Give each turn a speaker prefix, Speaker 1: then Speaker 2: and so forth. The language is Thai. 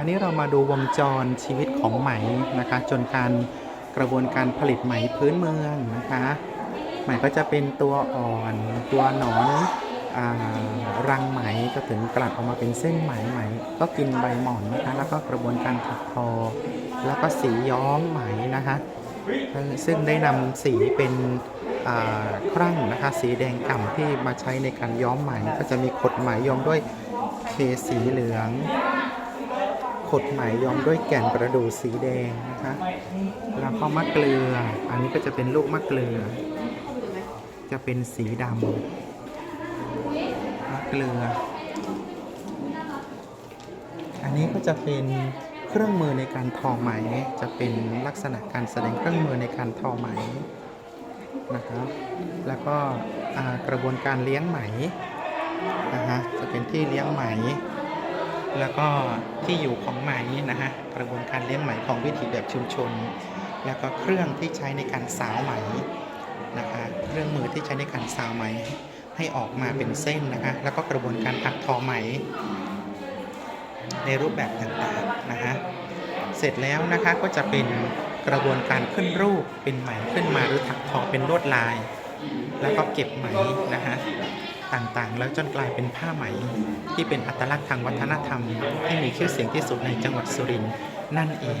Speaker 1: อันนี้เรามาดูวงจรชีวิตของไหมนะคะ จนการกระบวนการผลิตไหมพื้นเมืองนะคะ ไหมก็จะเป็นตัวอ่อนตัวหนอนอรังไหมก็ถึงกลัดออกมาเป็นเส้นไหมไหม ก็กินใบหมอนนะคะแล้วก็กระบวนการถักทอ แล้วก็สีย้อมไหมนะคะซึ่งได้นำสีเป็นครั่งนะคะสีแดงก่ำที่มาใช้ในการย้อมไหมก็จะมีขดไหมย้อมด้วยเคสีเหลือง ขดไหมย้อมด้วยแก่นประดู่สีแดงนะคะแล้วก็มะเกลือ อันนี้ก็จะเป็นลูกมะเกลือ จะเป็นสีดำมะเกลือ อันนี้ก็จะเป็นเครื่องมือในการทอไหม จะเป็นลักษณะการแสดงเครื่องมือในการทอไหมนะครับ แล้วก็กระบวนการเลี้ยงไหมนะฮะจะเป็นที่เลี้ยงไหม แล้วก็ที่อยู่ของไหมนะฮะกระบวนการเลี้ยงไหมของวิถีแบบชุมชน แล้วก็เครื่องที่ใช้ในการสาวไหมนะคะเครื่องมือที่ใช้ในการสาวไหมให้ออกมาเป็นเส้นนะคะแล้วก็กระบวนการถักทอไหม ในรูปแบบต่างๆนะคะเสร็จแล้วนะคะก็จะเป็นกระบวนการขึ้นรูปเป็นไหมขึ้นมาหรือถักทอเป็นลวดลาย แล้วก็เก็บไหมนะฮะต่างๆ แล้วจนกลายเป็นผ้าไหมที่เป็นอัตลักษณ์ทางวัฒนธรรม ที่มีชื่อเสียงที่สุดในจังหวัดสุรินทร์นั่นเอง